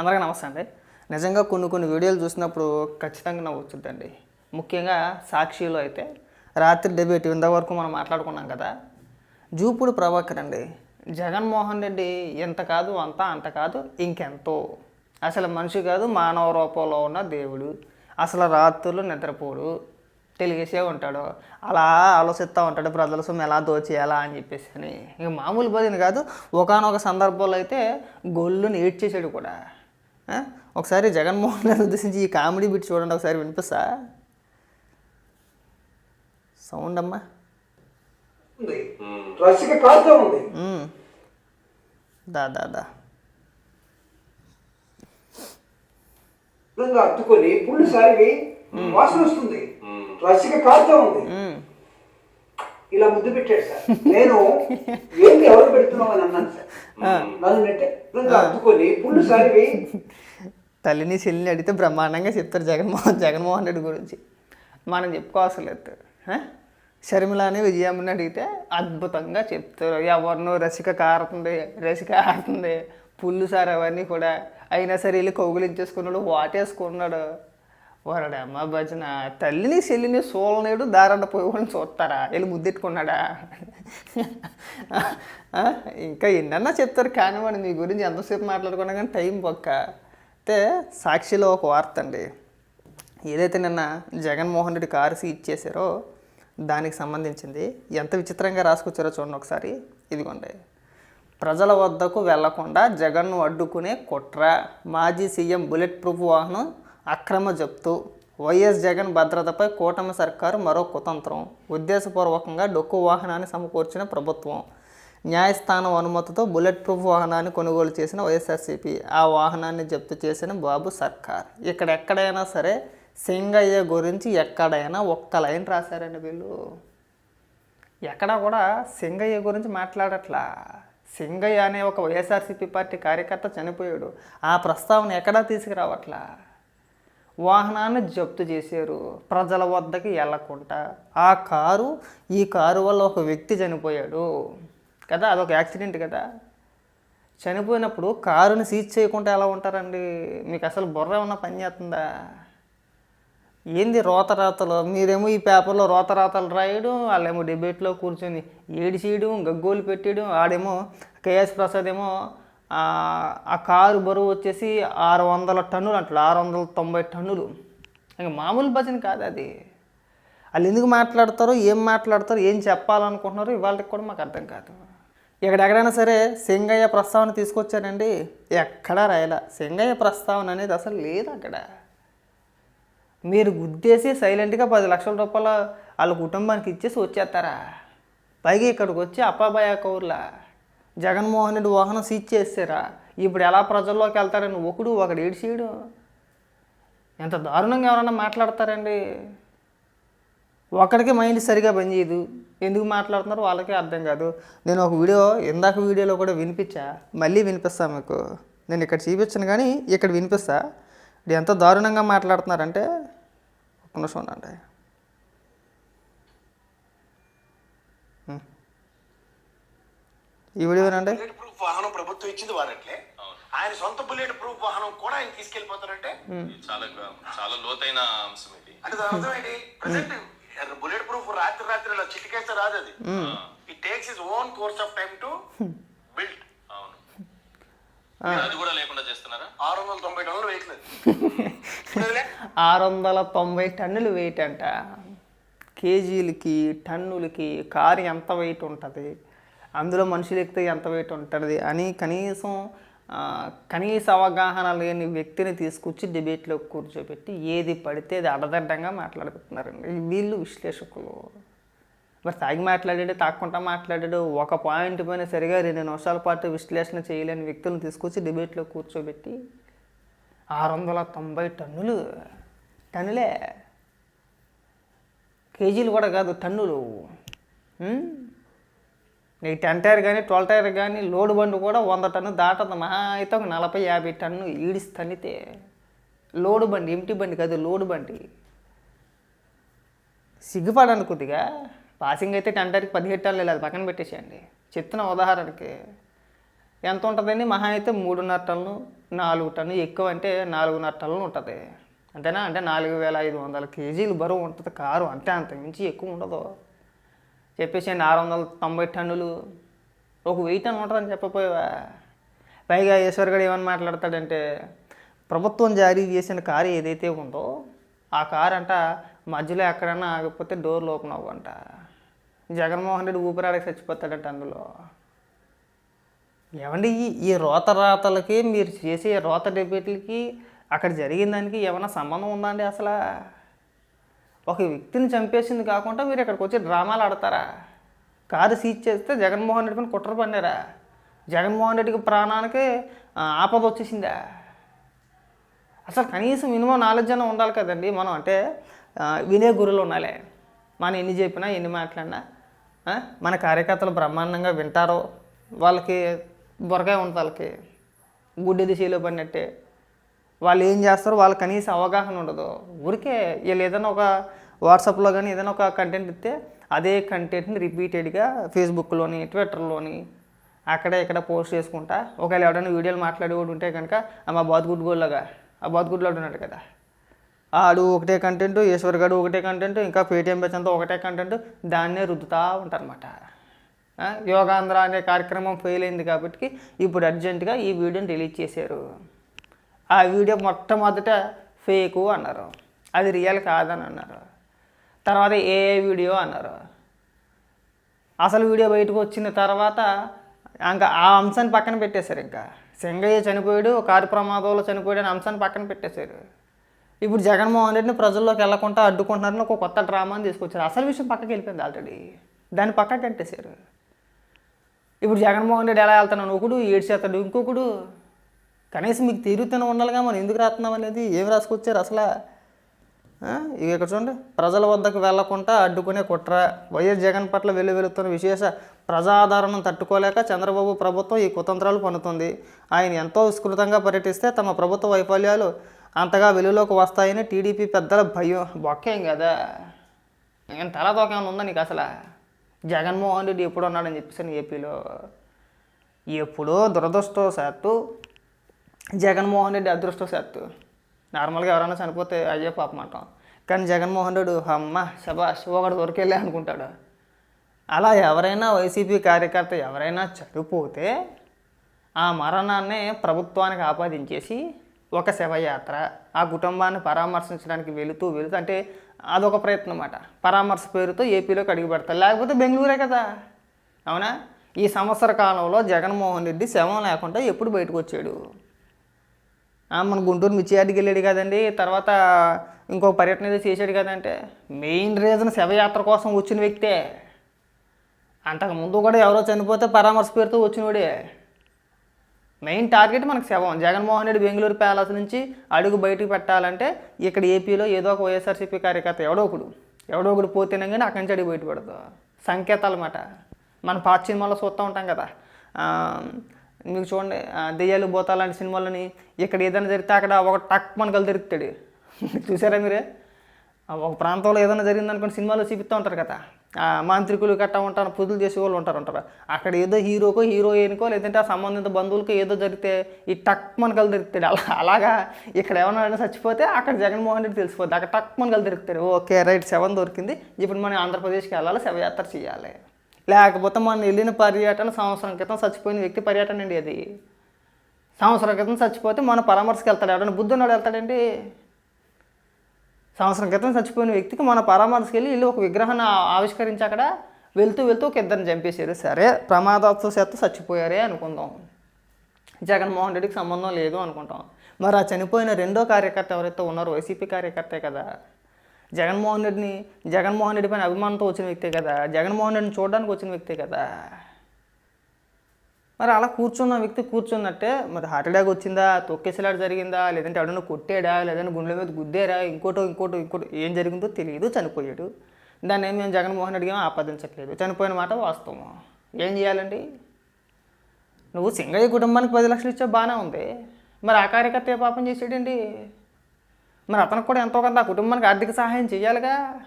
అందరికీ నమస్తే అండి. నిజంగా కొన్ని కొన్ని వీడియోలు చూసినప్పుడు ఖచ్చితంగా నవ్వుతుందండి ముఖ్యంగా సాక్షిలో అయితే రాత్రి డెబేట్ ఇంతవరకు మనం మాట్లాడుకున్నాం కదా. జూపుడు ప్రభాకర్ అండి జగన్మోహన్ రెడ్డి ఎంత కాదు అంత అంత కాదు ఇంకెంతో. అసలు మనిషి కాదు మానవ రూపంలో ఉన్న దేవుడు. అసలు రాత్రులు నిద్రపోడు తెలిగేసే ఉంటాడు. అలా ఆలోచిస్తూ ఉంటాడు ప్రజల సొమ్ము ఎలా దోచేయాలా అని చెప్పేసి అని. ఇక మామూలు బదిని కాదు ఒకనొక సందర్భంలో అయితే గొల్లుని ఏడ్చేసాడు కూడా. ఒకసారి జగన్మోహన్ రెడ్డి ఉద్దేశించి ఈ కామెడీ బిట్ చూడండి ఒకసారి వినిపిస్తా? సౌండ్ అమ్మా. దా దా దా. అత్తుకొని పుల్లు సారివి వాసన వస్తుంది. రసిక కారుతో ఉంది. ఇలా ముద్దు పెట్టాడు సార్. నేను ఏంటి ఎవరు పెడుతున్నావు అని అన్నాను సార్. నన్ను విధంగా అత్తుకొని పుల్లు సారివి తల్లిని చెల్లిని అడిగితే బ్రహ్మాండంగా చెప్తారు జగన్మోహన్ జగన్మోహన్ రెడ్డి గురించి. మనం చెప్పుకోవాల్సిన లేదు? షర్మిలాని విజయమ్మని అడిగితే అద్భుతంగా చెప్తారు. ఎవరినో రసిక కారుతుంది రసిక ఆడుతుంది. పుల్లు సార్ అవన్నీ కూడా. అయినా సరే వెళ్ళి కౌగులించేసుకున్నాడు వాటేసుకున్నాడు. వరడమ్మ భజన తల్లిని చెల్లిని సోలనేడు దారండ పోయేవాడిని చూస్తారా? వెళ్ళి ముద్దెట్టుకున్నాడా? ఇంకా ఎన్నన్నా చెప్తారు కానివ్వండి మీ గురించి ఎంతసేపు మాట్లాడుకున్నా కానీ టైం పక్క. అయితే సాక్షిలో ఒక వార్త అండి ఏదైతే నిన్న జగన్మోహన్ రెడ్డి కారు సీజ్ చేశారో దానికి సంబంధించింది. ఎంత విచిత్రంగా రాసుకొచ్చారో చూడండి ఒకసారి. ఇదిగోండి. ప్రజల వద్దకు వెళ్ళకుండా జగన్ను అడ్డుకునే కుట్ర. మాజీ సీఎం బుల్లెట్ ప్రూఫ్ వాహనం అక్రమ జప్తు. వైఎస్ జగన్ భద్రతపై కూటమి సర్కారు మరో కుతంత్రం. ఉద్దేశపూర్వకంగా డొక్కు వాహనాన్ని సమకూర్చిన ప్రభుత్వం. న్యాయస్థానం అనుమతితో బుల్లెట్ ప్రూఫ్ వాహనాన్ని కొనుగోలు చేసిన వైఎస్ఆర్సీపీ. ఆ వాహనాన్ని జప్తు చేసిన బాబు సర్కార్. ఇక్కడ ఎక్కడైనా సరే సింగయ్య గురించి ఎక్కడైనా ఒక్క లైన్ రాశారండి వీళ్ళు. ఎక్కడా కూడా సింగయ్య గురించి మాట్లాడట్లా. సింగయ్య అనే ఒక వైఎస్ఆర్సీపీ పార్టీ కార్యకర్త చనిపోయాడు. ఆ ప్రస్తావన ఎక్కడా తీసుకురావట్లా. వాహనాన్ని జప్తు చేశారు. ప్రజల వద్దకి వెళ్ళకుండా ఆ కారు ఈ కారు వల్ల ఒక వ్యక్తి చనిపోయాడు. కదా అదొక యాక్సిడెంట్ కదా. చనిపోయినప్పుడు కారుని సీజ్ చేయకుండా ఎలా ఉంటారండి? మీకు అసలు బుర్ర ఏమన్నా పని చేస్తుందా? ఏంది రోతరాతలు? మీరేమో ఈ పేపర్లో రోతరాతలు రాయడం వాళ్ళేమో డిబేట్లో కూర్చొని ఏడిచేయడం గగ్గోలు పెట్టేయడం ఆడేమో కేఎస్ ప్రసాద్ ఏమో ఆ కారు బరువు వచ్చేసి ఆరు వందల టన్నులు అంటాడు ఆరు వందల తొంభై టన్నులు. ఇంకా మామూలు భజన కాదు అది. వాళ్ళు ఎందుకు మాట్లాడతారో ఏం మాట్లాడతారో ఏం చెప్పాలనుకుంటున్నారో ఇవాళకి కూడా మాకు అర్థం కాదు. ఎక్కడెక్కడైనా సరే సింగయ్య ప్రస్తావన తీసుకొచ్చారండి ఎక్కడా రాయలా. సింగయ్య ప్రస్తావన అనేది అసలు లేదు అక్కడ. మీరు గుద్దేసి సైలెంట్గా పది లక్షల రూపాయలు వాళ్ళ కుటుంబానికి ఇచ్చేసి వచ్చేస్తారా? పైగా ఇక్కడికి వచ్చి అప్పాబాయ కౌర్లా. జగన్మోహన్ రెడ్డి వాహనం సీజ్ చేస్తారా? ఇప్పుడు ఎలా ప్రజల్లోకి వెళ్తారని ఒకడు ఒకడు ఏడిచేయడు ఎంత దారుణంగా ఎవరన్నా మాట్లాడతారండి. ఒకడికి మైండ్ సరిగా పనిచేయదు. ఎందుకు మాట్లాడుతున్నారో? వాళ్ళకే అర్థం కాదు. నేను ఒక వీడియో ఇందాక వీడియోలో కూడా వినిపించా. మళ్ళీ వినిపిస్తా మీకు. నేను ఇక్కడ చూపించను కానీ ఇక్కడ వినిపిస్తా. ఎంత దారుణంగా మాట్లాడుతున్నారంటే ఒక నిమిషం ఉండండి. ఈ వీడియో బుల్లెట్ ప్రూఫ్ వాహనం ప్రభుత్వం ఇచ్చింది వారంటే ఆయన సొంత బుల్లెట్ ప్రూఫ్ వాహనం కూడా ఆయన తీసుకెళ్ళిపోతారంటే ఇది చాలా చాలా లోతైన అంశం ఇది. అంటే దాని అర్థం ఏంటి? ప్రజెంట్ బుల్లెట్ ప్రూఫ్ రాత్రి రాత్రి ఇలా చిటికేస్తే రాదు అది. It takes is own course of time to build అవును. అది కూడా లేకుండా చేస్తున్నారా? ఆరు వందల తొంభై టన్నులు వెహికల్ ఆరు వందల తొంభై టన్నులు వెయిట్ అంట. కేజీలకి టన్నులకి కారు ఎంత వెయిట్ ఉంటుంది? అందులో మనుషులు ఎక్కితే ఎంత వెయిట్ ఉంటుంది అని కనీసం కనీస అవగాహన లేని వ్యక్తిని తీసుకొచ్చి డిబేట్లో కూర్చోబెట్టి ఏది పడితే అది అడదడ్డంగా మాట్లాడుతున్నారండి వీళ్ళు విశ్లేషకులు. మరి తాగి మాట్లాడాడు తాక్కుంటా మాట్లాడాడు ఒక పాయింట్ పైన సరిగా రెండు నిమిషాల పాటు విశ్లేషణ చేయలేని వ్యక్తులను తీసుకొచ్చి డిబేట్లో కూర్చోబెట్టి ఆరు వందల తొంభై టన్నులు టన్నులే. కేజీలు కూడా కాదు టన్నులు. నీకు టెన్ టైర్ కానీ ట్వెల్వ్ టైర్ కానీ లోడ్ బండి కూడా వంద టన్ను దాటదు. మహా అయితే ఒక నలభై యాభై టన్ను ఈడిస్తనితే. తన్నితే లోడు బండి ఎంటి బండి కాదు లోడు బండి. సిగ్గుపడను కొద్దిగా. పాసింగ్ అయితే టెన్ టైర్కి పదిహేడు టన్నులు లేదు అది పక్కన పెట్టేసేయండి. చెప్తున్న ఉదాహరణకి ఎంత ఉంటుందండి? మహా అయితే మూడున్నర టన్ను నాలుగు టన్ను ఎక్కువ అంటే నాలుగున్నర టన్నులు ఉంటుంది. అంతేనా? అంటే నాలుగు వేల ఐదు వందల కేజీలు బరువు ఉంటుంది కారు. అంటే అంత మించి ఎక్కువ ఉండదు. చెప్పేసి ఆరు వందల తొంభై టన్నులు. ఒక వెయ్యి టన్ను ఉంటుందని చెప్పపోయావా పైగా ఈశ్వర్ గడు ఏమని మాట్లాడతాడంటే ప్రభుత్వం జారీ చేసిన కారు ఏదైతే ఉందో ఆ కారు అంట మధ్యలో ఎక్కడన్నా ఆగిపోతే డోర్లు ఓపెన్ అవ్వంట జగన్మోహన్ రెడ్డి ఊపిరాడకి చచ్చిపోతాడంట అందులో. ఏమండి ఈ- ఈ రోత రాతలకి మీరు చేసే రోత డెబిట్లకి అక్కడ జరిగిన దానికి ఏమైనా సంబంధం ఉందా అండి అసలు? ఒక వ్యక్తిని చంపేసింది కాకుండా మీరు ఇక్కడికి వచ్చి డ్రామాలు ఆడతారా? కారు సీజ్ చేస్తే జగన్మోహన్ రెడ్డి పైన కుట్ర పన్నారా జగన్మోహన్ రెడ్డికి ప్రాణానికి ఆపద వచ్చేసిందా? అసలు కనీసం మినిమం నాలెడ్జ్ అన్న ఉండాలి కదండి మనం. అంటే వినే గురులు ఉండాలి. మనం ఎన్ని చెప్పినా ఎన్ని మాట్లాడినా మన కార్యకర్తలు బ్రహ్మాండంగా వింటారో వాళ్ళకి బొరకాయ ఉంటుంది వాళ్ళకి గుడ్డి దిశలో పడినట్టే వాళ్ళు ఏం చేస్తారో వాళ్ళకి కనీసం అవగాహన ఉండదు. ఊరికే వీళ్ళు ఏదైనా ఒక వాట్సాప్లో కానీ ఏదైనా ఒక కంటెంట్ ఇస్తే అదే కంటెంట్ని రిపీటెడ్గా ఫేస్బుక్లోని ట్విట్టర్లోని అక్కడ ఇక్కడ పోస్ట్ చేసుకుంటా. ఒకవేళ ఎవడైనా వీడియోలు మాట్లాడేవాడు ఉంటే కనుక మా బాతుగుడ్ గోల్లాగా ఆ బాతుగుడ్లో ఉన్నాడు కదా? ఆడు ఒకటే కంటెంట్ ఈశ్వర్ గడు ఒకటే కంటెంట్ ఇంకా పేటీఎం బెచ్ అంతా ఒకటే కంటెంట్ దాన్నే రుద్దుతా ఉంటారన్నమాట. యోగాంధ్ర అనే కార్యక్రమం ఫెయిల్ అయింది కాబట్టి ఇప్పుడు అర్జెంటుగా ఈ వీడియోని రిలీజ్ చేశారు. ఆ వీడియో మొట్టమొదట ఫేకు అన్నారు. అది రియల్ కాదని అన్నారు. తర్వాత ఏ వీడియో అన్నారు. అసలు వీడియో బయటకు వచ్చిన తర్వాత ఇంకా ఆ అంశాన్ని పక్కన పెట్టేశారు ఇంకా. సింగయ్య చనిపోయాడు కారు ప్రమాదంలో చనిపోయాడు అనే అంశాన్ని పక్కన పెట్టేశారు. ఇప్పుడు జగన్మోహన్ రెడ్డిని ప్రజల్లోకి వెళ్ళకుండా అడ్డుకుంటున్నారని ఒక కొత్త డ్రామాని తీసుకొచ్చారు. అసలు విషయం పక్కకి వెళ్ళిపోయింది ఆల్రెడీ. దాన్ని పక్కకి కట్టేశారు ఇప్పుడు జగన్మోహన్ రెడ్డి ఎలా వెళ్తున్నాను ఒకడు ఏడ్చేస్తాడు ఇంకొకడు కనీసం మీకు తీరుతూనే ఉండాలిగా మనం ఎందుకు రాస్తున్నాం అనేది ఏం రాసుకొచ్చారు అసలు? ఆ, ఇక ఇక్కడ చూడండి. ప్రజల వద్దకు వెళ్ళకుండా అడ్డుకునే కుట్ర. వైఎస్ జగన్ పట్ల వెల్లు వెలుతున్న విశేష ప్రజాదరణను తట్టుకోలేక చంద్రబాబు ప్రభుత్వం ఈ కుతంత్రాలు పన్నుతుంది ఆయన ఎంతో విస్తృతంగా పర్యటిస్తే తమ ప్రభుత్వ వైఫల్యాలు అంతగా వెలుగులోకి వస్తాయని టీడీపీ పెద్దల భయం. బొక్కేం కదా? నేను తల ఏమైనా ఉందా నీకు అసలు? జగన్మోహన్ రెడ్డి ఎప్పుడు ఉన్నాడని చెప్పేసి ఏపీలో. ఎప్పుడో దురదృష్టవశాత్తు జగన్మోహన్ రెడ్డి అదృష్టవశాత్తు. నార్మల్గా ఎవరైనా చనిపోతే అయ్యే పాపం అంటాం. కానీ జగన్మోహన్ రెడ్డి అమ్మ శబాష్ ఒకటి దొరికెళ్ళే అనుకుంటాడు. అలా ఎవరైనా వైసీపీ కార్యకర్త ఎవరైనా చనిపోతే ఆ మరణాన్ని ప్రభుత్వానికి ఆపాదించేసి ఒక శవయాత్ర ఆ కుటుంబాన్ని పరామర్శించడానికి వెళుతూ వెళుతూ అంటే అదొక ప్రయత్నం అన్నమాట. పరామర్శ పేరుతో ఏపీలోకి అడుగు పెడతారు. లేకపోతే బెంగళూరే కదా. అవునా? ఈ సంవత్సర కాలంలో జగన్మోహన్ రెడ్డి శవం లేకుండా ఎప్పుడు బయటకు వచ్చాడు? మన గుంటూరు మిర్చియాడికి వెళ్ళాడు కదండి. తర్వాత ఇంకో పర్యటన ఏదో చేశాడు కదంటే మెయిన్ రీజన్ శవయాత్ర కోసం వచ్చిన వ్యక్తే. అంతకు ముందు కూడా ఎవరో చనిపోతే పరామర్శ పేరుతో వచ్చినోడే. మెయిన్ టార్గెట్ మనకు శవం. జగన్మోహన్ రెడ్డి బెంగళూరు ప్యాలెస్ నుంచి అడుగు బయటకు పెట్టాలంటే ఇక్కడ ఏపీలో ఏదో ఒక వైఎస్ఆర్సీపీ కార్యకర్త ఎవడో ఒకడు. ఎవడో ఒకడు పోతేనే కానీ అక్కడి నుంచి అడుగు బయటపడదు. సంకేతాలు అన్నమాట. మన పాత సినిమాలో చూస్తూ ఉంటాం కదా. మీకు చూడండి దెయ్యాలు భూతాలు లాంటి సినిమాలని ఇక్కడ ఏదైనా జరిగితే అక్కడ ఒక టక్ మనకలు తిరుగుతాడు చూసారా మీరే? ఒక ప్రాంతంలో ఏదైనా జరిగింది అనుకోండి సినిమాలో చూపిస్తూ ఉంటారు కదా. ఆ మాంత్రికులు గట్టా ఉంటారు పూజలు చేసే వాళ్ళు ఉంటారు ఉంటారు. అక్కడ ఏదో హీరోకో హీరోయిన్కో లేదంటే ఆ సంబంధిత బంధువులకో ఏదో జరిగితే ఈ టక్ మనకలు తిరుగుతాడు అలా అలాగా ఇక్కడ ఏమైనా చచ్చిపోతే అక్కడ జగన్మోహన్ రెడ్డి తెలిసిపోద్ది. అక్కడ టక్ మనకలు తిరుగుతాడు ఓకే రైట్ సెవెన్ దొరికింది. ఇప్పుడు మనం ఆంధ్రప్రదేశ్కి వెళ్ళాలి శవయాత్ర చేయాలి. లేకపోతే మనం వెళ్ళిన పర్యటన సంవత్సరం క్రితం చచ్చిపోయిన వ్యక్తి పర్యటన అండి అది. సంవత్సరం క్రితం చచ్చిపోతే మన పరామర్శకి వెళ్తాడు. ఎవడన్నా బుద్ధున్నాడు వెళ్తాడండి? సంవత్సరం క్రితం చచ్చిపోయిన వ్యక్తికి మన పరామర్శకి వెళ్ళి వీళ్ళు ఒక విగ్రహాన్ని ఆవిష్కరించి అక్కడ వెళ్తూ వెళ్తూ ఒక ఇద్దరిని చంపేశారు. సరే ప్రమాదవశాత్తు చచ్చిపోయారే అనుకుందాం. జగన్మోహన్ రెడ్డికి సంబంధం లేదు అనుకుంటాం. మరి ఆ చనిపోయిన రెండో కార్యకర్త ఎవరైతే ఉన్నారో వైసీపీ కార్యకర్తే కదా జగన్మోహన్ రెడ్డిని జగన్మోహన్ రెడ్డి పైన అభిమానంతో వచ్చిన వ్యక్తే కదా జగన్మోహన్ రెడ్డిని చూడడానికి వచ్చిన వ్యక్తే కదా. మరి అలా కూర్చున్న వ్యక్తి కూర్చున్నట్టే మరి హార్ట్ అటాక్ వచ్చిందా తొక్కేసలాడు జరిగిందా లేదంటే ఎవడన్నా కొట్టాడా లేదంటే గుండెల మీద గుద్దారా ఇంకోటో ఇంకోటో ఇంకోటి ఏం జరిగిందో తెలియదు చనిపోయాడు. దాన్ని ఏమి మేము జగన్మోహన్ రెడ్డికి ఏమీ ఆపాదించట్లేదు. చనిపోయిన మాట వాస్తవం. ఏం చేయాలండి? నువ్వు సింగయ్య కుటుంబానికి పది లక్షలు ఇచ్చా బాగానే ఉంది. మరి ఆ కార్యకర్త ఏ పాపం చేసాడండి మరి అతనికి కూడా ఎంతో కొంత ఆ కుటుంబానికి ఆర్థిక సహాయం చేయాలిగా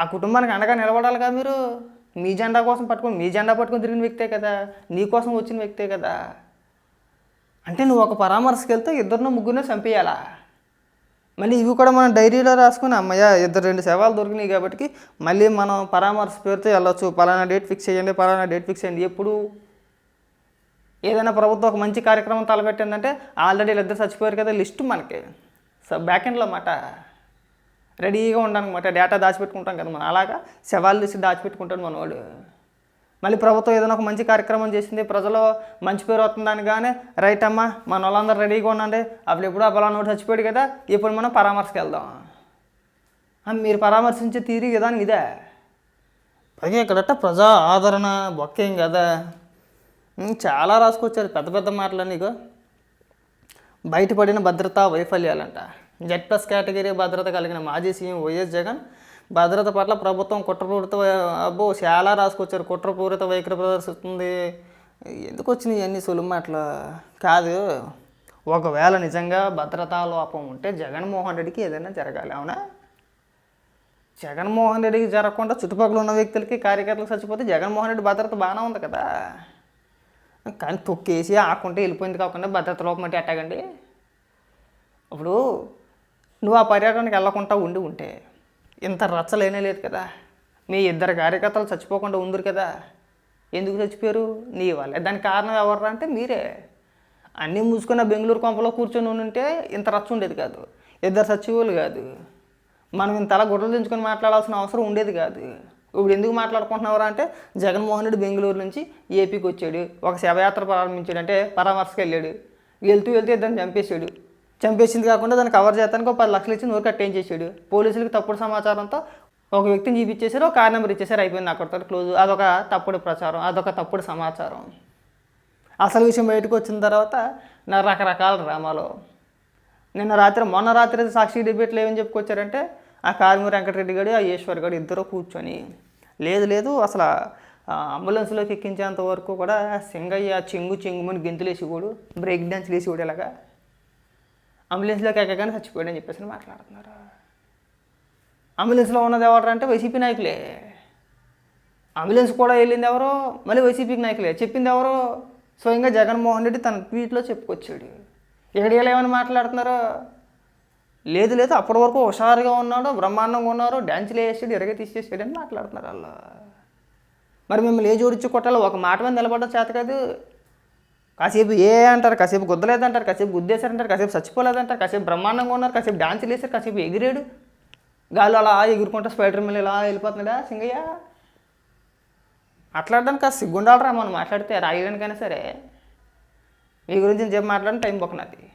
ఆ కుటుంబానికి అండగా నిలబడాలిగా మీరు. మీ జెండా కోసం పట్టుకొని మీ జెండా పట్టుకొని తిరిగిన వ్యక్తే కదా. నీ కోసం వచ్చిన వ్యక్తే కదా. అంటే నువ్వు ఒక పరామర్శకి వెళ్తే ఇద్దరినో ముగ్గురినో చంపేయాలా? మళ్ళీ ఇవి కూడా మనం డైరీలో రాసుకుని అమ్మయ్య ఇద్దరు రెండు సేవలు దొరికినాయి కాబట్టి మళ్ళీ మనం పరామర్శ పేరుతో వెళ్ళొచ్చు. పలానా డేట్ ఫిక్స్ చేయండి పలానా డేట్ ఫిక్స్ చేయండి. ఎప్పుడు? ఏదైనా ప్రభుత్వం ఒక మంచి కార్యక్రమం తలపెట్టిందంటే ఆల్రెడీ వీళ్ళిద్దరు చచ్చిపోయారు కదా లిస్టు మనకి. సో బ్యాక్ ఎండ్లో మాట రెడీగా ఉండనమాట డేటా దాచిపెట్టుకుంటాం కదా మనం. అలాగా శవాలు తీసి దాచిపెట్టుకుంటాడు మనవాడు మళ్ళీ ప్రభుత్వం ఏదైనా ఒక మంచి కార్యక్రమం చేసింది ప్రజలు మంచి పేరు వస్తుందని కానీ రైట్ అమ్మా మన వాళ్ళందరూ రెడీగా ఉండండి. అప్పుడు ఎప్పుడు ఆ నోటి చచ్చిపోయాడు కదా ఇప్పుడు మనం పరామర్శకు వెళ్దాం. మీరు పరామర్శించే తీరి విధానం ఇదే. పైగా ఇక్కడట ప్రజా ఆదరణ బొక్కేం కదా. చాలా రాసుకొచ్చారు పెద్ద పెద్ద మాటలు నీకు బయటపడిన భద్రతా వైఫల్యాలంట. జెడ్ ప్లస్ కేటగిరీ భద్రత కలిగిన మాజీ సీఎం వైఎస్ జగన్ భద్రత పట్ల ప్రభుత్వం కుట్రపూరిత అబ్బో చాలా రాసుకొచ్చారు. కుట్రపూరిత వైఖరి ప్రదర్శిస్తుంది. ఎందుకు వచ్చినాయి అన్ని సులువు కాదు. ఒకవేళ నిజంగా భద్రతా లోపం ఉంటే జగన్మోహన్ రెడ్డికి ఏదైనా జరగాలి అవునా? జగన్మోహన్ రెడ్డికి జరగకుండా చుట్టుపక్కల ఉన్న వ్యక్తులకి కార్యకర్తలకు చచ్చిపోతే జగన్మోహన్ రెడ్డి భద్రత బాగానే ఉంది కదా. కానీ తొక్కేసి ఆకుంటే వెళ్ళిపోయింది కాకుండా భద్రత లోపం అంటే ఎట్టాగండి? ఇప్పుడు నువ్వు ఆ పర్యటనకి వెళ్ళకుండా ఉండి ఉంటే ఇంత రచ్చలేనే లేదు కదా. మీ ఇద్దరు కార్యకర్తలు చచ్చిపోకుండా ఉందరు కదా. ఎందుకు చచ్చిపోయారు? నీ వల్లే. దానికి కారణం ఎవరు అంటే మీరే. అన్నీ మూసుకున్న బెంగళూరు కొంపలో కూర్చొని ఉంటే ఇంత రచ్చ ఉండేది కాదు. ఇద్దరు సచివులు కాదు. మనం ఇంతలా గుడ్డలు దించుకొని మాట్లాడాల్సిన అవసరం ఉండేది కాదు. ఇప్పుడు ఎందుకు మాట్లాడుకుంటున్నారా అంటే జగన్మోహన్ రెడ్డి బెంగళూరు నుంచి ఏపీకి వచ్చాడు ఒక శవయాత్ర ప్రారంభించాడు అంటే పరామర్శకు వెళ్ళాడు వెళ్తూ వెళ్తూ ఇద్దరిని చంపేశాడు. చంపేసింది కాకుండా దాన్ని కవర్ చేస్తానికి ఒక పది లక్షలు ఇచ్చి నూరు కట్టేయించేసాడు పోలీసులకు తప్పుడు సమాచారంతో ఒక వ్యక్తిని చూపించేశారు ఒక కార్ నెంబర్ ఇచ్చేసారు అయిపోయింది అక్కడితో క్లోజ్ అదొక తప్పుడు ప్రచారం అదొక తప్పుడు సమాచారం. అసలు విషయం బయటకు వచ్చిన తర్వాత నా రకరకాల డ్రామాలు. నిన్న రాత్రి మొన్న రాత్రి సాక్షి డిబేట్లు ఏమని చెప్పుకొచ్చారంటే ఆ కారుమూరి వెంకటరెడ్డి గారు ఆ ఈశ్వర్ గారు ఇద్దరు కూర్చొని లేదు లేదు అసలు అంబులెన్స్లోకి ఎక్కించేంత వరకు కూడా సింగయ్య చెంగు చెంగుమని గెంతులు వేసేవాడు బ్రేక్ డ్యాన్స్ లేసి ఇలాగా అంబులెన్స్లోకి ఎక్కగానే చచ్చిపోయాడు అని చెప్పేసి మాట్లాడుతున్నారు. అంబులెన్స్లో ఉన్నది ఎవరు అంటే వైసీపీ నాయకులే. అంబులెన్స్ కూడా వెళ్ళింది ఎవరో మళ్ళీ వైసీపీకి నాయకులే. చెప్పింది ఎవరో స్వయంగా జగన్మోహన్ రెడ్డి తన ట్వీట్లో చెప్పుకొచ్చాడు. ఇక్కడ ఏమైనా మాట్లాడుతున్నారో లేదు లేదు అప్పటి వరకు హుషారుగా ఉన్నాడు బ్రహ్మాండంగా ఉన్నారు డ్యాన్స్లు వేసాడు ఇరగ తీసేసాడు అని మాట్లాడుతున్నారు వాళ్ళు మరి మిమ్మల్ని ఏ జోడించి కొట్టాలో ఒక మాట మీద నిలబడ్డ చేత కాదు. కాసేపు ఏ అంటారు కాసేపు గుద్దలేదంటారు కాసేపు గుద్దేశారంటారు కాసేపు చచ్చిపోలేదంటారు కాసేపు బ్రహ్మాండంగా ఉన్నారు కాసేపు డ్యాన్స్ వేసారు కాసేపు ఎగిరాడు. గాలి అలా ఎగురుకుంటా స్పైడర్ మిల్ ఇలా వెళ్ళిపోతున్నాడా సింగయ్య? మాట్లాడడానికి కాస్త సిగ్గుండాలరా మనం మాట్లాడితే రాయడానికైనా సరే. మీ గురించి నేను చెప్పి మాట్లాడిన టైం బొక్క నాది.